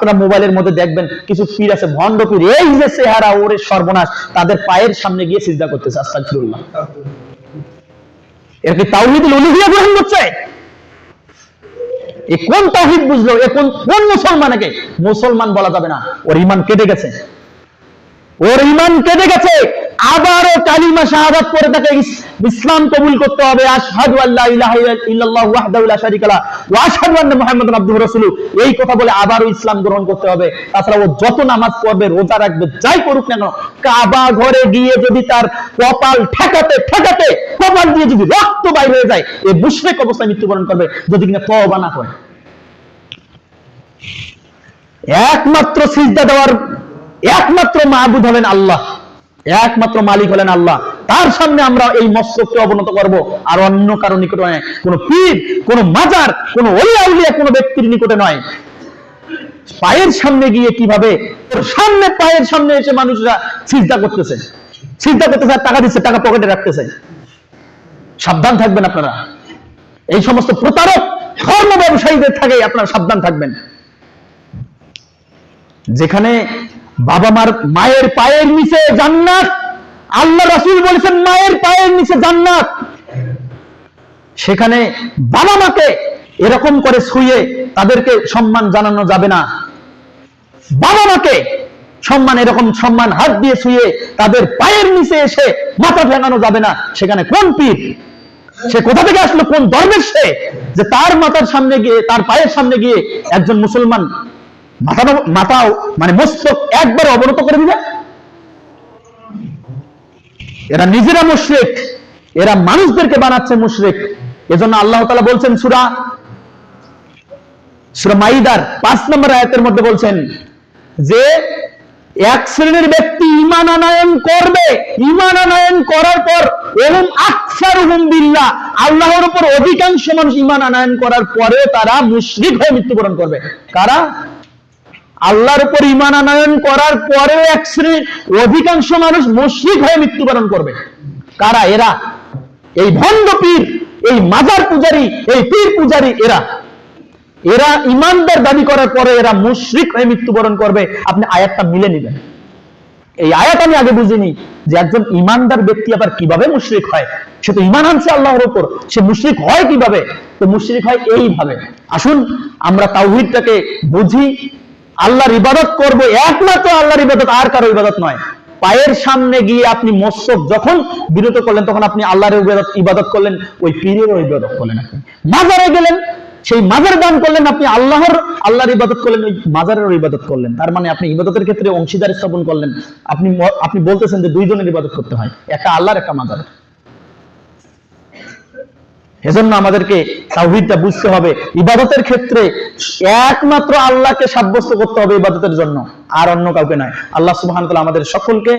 আপনারা মোবাইলের মধ্যে দেখবেন কিছু পীর আছে, ভণ্ড পীর। এই যে চেহারা, ওরে সর্বনাশ। তাদের পায়ের সামনে গিয়ে সিজদা করতেছে, আস্তাগফিরুল্লাহ। এর কি উলুহিয়া গ্রহণ করছে? এ কোন তাওহীদ বুঝলো? এ কোন কোন মুসলমানকে মুসলমান বলা যাবে না। ওর ইমান কেটে গেছে। ওর ইমান কেটে গেছে। আবারও কালিমা শাহাদাত পরে তাকে ইসলাম কবুল করতে হবে। আশহাদু আল্লা ইলাহা ইল্লাল্লাহু ওয়াহদাহু লা শারীকা লাহ ওয়া আশহাদু আন্না মুহাম্মাদান আবদুহু রাসূলুহু। এই কথা বলে আবারও ইসলাম গ্রহণ করতে হবে। তাছাড়া ও যত নামাজ পড়বে, রোজা রাখবে, যাই করুক না কেন, কাবা ঘরে গিয়ে যদি তার কপাল ঠেকাতে ঠেকাতে, কপাল দিয়ে যদি রক্ত বাইর হয়ে যায় এই মুশরিক অবস্থায় মৃত্যুবরণ করবে, যদি কিনা তওবা না করে। একমাত্র সিজদা দেওয়ার, একমাত্র মাহবুদ হলেন আল্লাহ। একমাত্র মালিক হলেন আল্লাহ। তার সামনে আমরা এই মস্তককে অবনত করব। আর অন্য কারও নিকটে নয়। কোন পীর, কোন মাজার, কোন উলিয়া কোন ব্যক্তির নিকটে নয়। পায়ের সামনে গিয়ে কীভাবে? সামনে, পায়ের সামনে এসে মানুষরা চিন্তা করতেছে। চিন্তা করতেছে টাকা দিচ্ছে, টাকা পকেটে রাখতেছে। সাবধান থাকবেন আপনারা। এই সমস্ত প্রতারক ধর্ম ব্যবসায়ীদের থাকে আপনারা সাবধান থাকবেন। যেখানে বাবা মার মায়ের পায়ের নিচে জান্নাত। আল্লাহ রাসূল বলেছেন, মায়ের পায়ের নিচে জান্নাত। সেখানে বাবা মাকে এরকম করে ছুঁয়ে তাদেরকে সম্মান জানানো যাবে না। বাবা মাকে সম্মান, এরকম সম্মান হাত দিয়ে ছুঁয়ে তাদের পায়ের নিচে এসে মাথা ঠেকানো যাবে না। সেখানে কোন পীর? সে কোথা থেকে আসলো? কোন দরবেশ সে? যে তার মাথার সামনে গিয়ে, তার পায়ের সামনে গিয়ে একজন মুসলমান মাথা মাথাও মানে মস্তক একবার অবনত করে দিবে। এরা নিজেরা এরা মানুষদেরকে বানাচ্ছে এজন্য আল্লাহ তাআলা বলছেন সূরা সূরা মাইদার পাঁচ নম্বর আয়াতের মধ্যে বলছেন, যে এক শ্রেণির ব্যক্তি ইমান আনায়ন করবে ইমান আনায়ন করার পর এবং আকসারুহুম বিল্লাহ, আল্লাহর উপর অধিকাংশ মানুষ ইমান আনায়ন করার পরে তারা মুশরিক হয়ে মৃত্যুবরণ করবে। কারা? আল্লাহর উপর ইমান আনয়ন করার পরেও এক শ্রেণির অধিকাংশ মানুষ মুশরিক হয়ে মৃত্যুবরণ করবে। কারা? এরা। এই ভণ্ড পীর, এই মাজার পূজারী, এই পীর পূজারী এরা। এরা ইমানদার দাবি করার পরে এরা মুশরিক হয়ে মৃত্যুবরণ করবে। আপনি আয়াতটা মিলে নেবেন। এই আয়াত আমি আগে বুঝিনি যে একজন ইমানদার ব্যক্তি আবার কীভাবে মুশরিক হয়। সে তো ইমান আনছে আল্লাহর উপর। সে মুশরিক হয় কীভাবে? তো মুশরিক হয় এইভাবে। আসুন, আমরা তাওহীদটাকে বুঝি আল্লাহর ইবাদত করব একমাত্র আল্লাহর ইবাদত, আর কারও ইবাদত নয়। পায়ের সামনে গিয়ে আপনি মস্তক যখন বিরত করলেন, তখন আপনি আল্লাহর ইবাদত করলেন, ওই পীরেরও ইবাদত করলেন আপনি। মাজারে গেলেন, সেই মাজার দান করলেন আপনি, আল্লাহর আল্লাহর ইবাদত করলেন, ওই মাজারের ইবাদত করলেন। তার মানে আপনি ইবাদতের ক্ষেত্রে অংশীদার স্থাপন করলেন। আপনি আপনি বলতেছেন যে দুইজনের ইবাদত করতে হয় একটা আল্লাহর একটা মাজারের। এজন্য আমাদেরকে তাওহীদটা বুঝতে হবে। ইবাদতের ক্ষেত্রে একমাত্র আল্লাহকে সাব্যস্ত করতে হবে ইবাদতের জন্য, আর অন্য কাউকে নয়। আল্লাহ সুবহান তাআলা আমাদের সকলকে